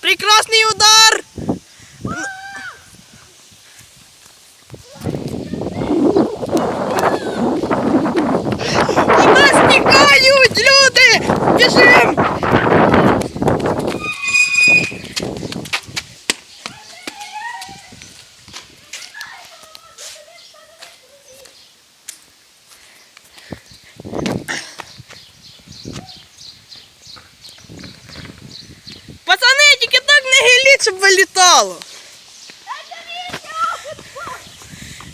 Прекрасний удар! геліть, щоб вилітало.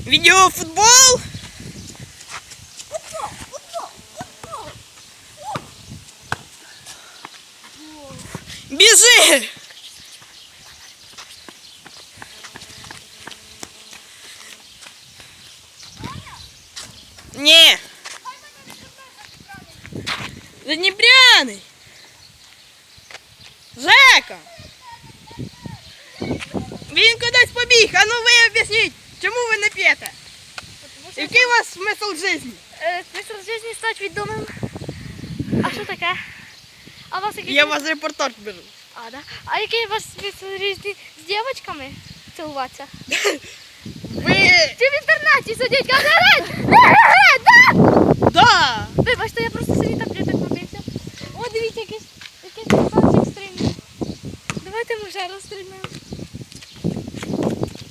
Відеофутбол? Біжи! Ні. Задніпряний. Жека! Він кудись побіг, а ну ви об'ясніть, чому ви не п'єте? Який у вас смисл житті? Е, Смисл житті стати відомим. А що таке? А у вас який? Я вас репортаж беру. А, да? а який у вас смисл житті з дівчатками цілуватися? Ви. Чи в інтернеті сидіть, каже, геть! Геть, да! Да! Вибачте, я просто собі таблеток набився. О, дивіться, якийсь, якийсь пацанчик стрільнув. Давайте ми вже розстрільнемо.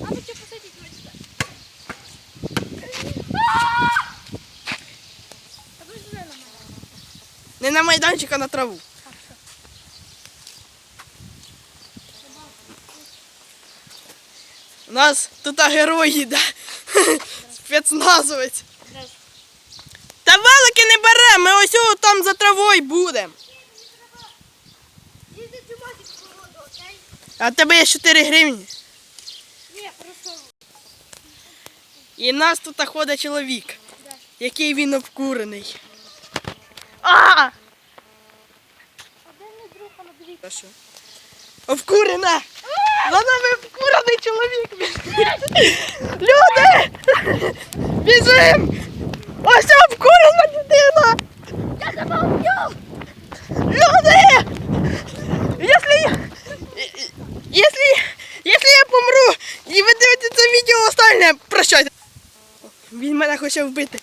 А ви що посидіть, бачите? А ви ж не на мене. Не на майданчик, а на траву. У нас тут герої, да? Спецназовець. Та велики не беремо, ми ось там за травою будемо. А в тебе є 4 гривні. І нас тут ходить чоловік, який він обкурений. А! А де мій друг, а ну дивіться. Обкурена! За нами обкурений чоловік! Люди! Біжим! Ось обкурена людина! Я тебе вб'ю! Люди! Якщо я... Якщо, якщо я помру і ви дивитесь це відео останнє, прощайте. Він мене хоче вбити.